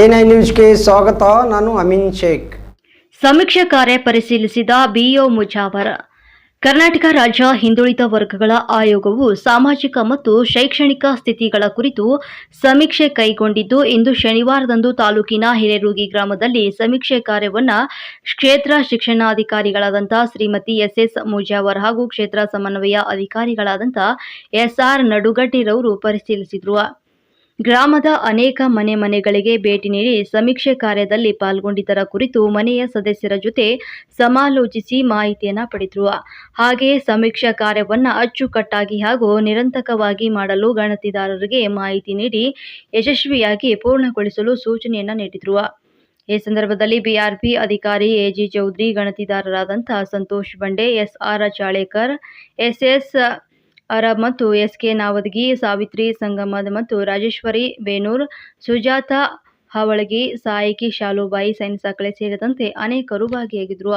A nine ನ್ಯೂಸ್ಗೆ ಸ್ವಾಗತ. ನಾನು ಅಮಿನ್ ಶೇಖ್. ಸಮೀಕ್ಷಾ ಕಾರ್ಯ ಪರಿಶೀಲಿಸಿದ ಬಿಒ ಮುಜಾವರ್. ಕರ್ನಾಟಕ ರಾಜ್ಯ ಹಿಂದುಳಿದ ವರ್ಗಗಳ ಆಯೋಗವು ಸಾಮಾಜಿಕ ಮತ್ತು ಶೈಕ್ಷಣಿಕ ಸ್ಥಿತಿಗಳ ಕುರಿತು ಸಮೀಕ್ಷೆ ಕೈಗೊಂಡಿದ್ದು, ಇಂದು ಶನಿವಾರದಂದು ತಾಲೂಕಿನ ಹಿರೇರೂಗಿ ಗ್ರಾಮದಲ್ಲಿ ಸಮೀಕ್ಷೆ ಕಾರ್ಯವನ್ನು ಕ್ಷೇತ್ರ ಶಿಕ್ಷಣಾಧಿಕಾರಿಗಳಾದಂಥ ಶ್ರೀಮತಿ ಎಸ್ಎಸ್ ಮುಜಾವರ್ ಹಾಗೂ ಕ್ಷೇತ್ರ ಸಮನ್ವಯ ಅಧಿಕಾರಿಗಳಾದಂಥ ಎಸ್ಆರ್ ನಡುಗಡ್ಡಿರವರು ಪರಿಶೀಲಿಸಿದರು. ಗ್ರಾಮದ ಅನೇಕ ಮನೆ ಮನೆಗಳಿಗೆ ಭೇಟಿ ನೀಡಿ ಸಮೀಕ್ಷೆ ಕಾರ್ಯದಲ್ಲಿ ಪಾಲ್ಗೊಂಡಿದ್ದರ ಕುರಿತು ಮನೆಯ ಸದಸ್ಯರ ಜೊತೆ ಸಮಾಲೋಚಿಸಿ ಮಾಹಿತಿಯನ್ನು ಪಡೆದರು. ಹಾಗೆಯೇ ಸಮೀಕ್ಷಾ ಕಾರ್ಯವನ್ನ ಅಚ್ಚುಕಟ್ಟಾಗಿ ಹಾಗೂ ನಿರಂತರವಾಗಿ ಮಾಡಲು ಗಣತಿದಾರರಿಗೆ ಮಾಹಿತಿ ನೀಡಿ ಯಶಸ್ವಿಯಾಗಿ ಪೂರ್ಣಗೊಳಿಸಲು ಸೂಚನೆಯನ್ನ ನೀಡಿದರು. ಈ ಸಂದರ್ಭದಲ್ಲಿ ಬಿಆರ್ಪಿ ಅಧಿಕಾರಿ ಎಜಿ ಚೌಧರಿ ಗಣತಿದಾರರಾದಂಥ ಸಂತೋಷ್ ಬಂಡೆ, ಎಸ್ಆರ್ ಚಾಳೇಕರ್ ಎಸ್ಎಸ್ ಅರಬ್ ಮತ್ತು ಎಸ್ಕೆ ನಾವದಗಿ, ಸಾವಿತ್ರಿ ಸಂಗಮದ್ ಮತ್ತು ರಾಜೇಶ್ವರಿ ಬೇನೂರ್, ಸುಜಾತ ಹವಳಗಿ, ಸಾಯಕಿ ಶಾಲುಬಾಯಿ ಸೈನ್ಸ್ ಸೇರಿದಂತೆ ಅನೇಕರು ಭಾಗಿಯಾಗಿದ್ದರು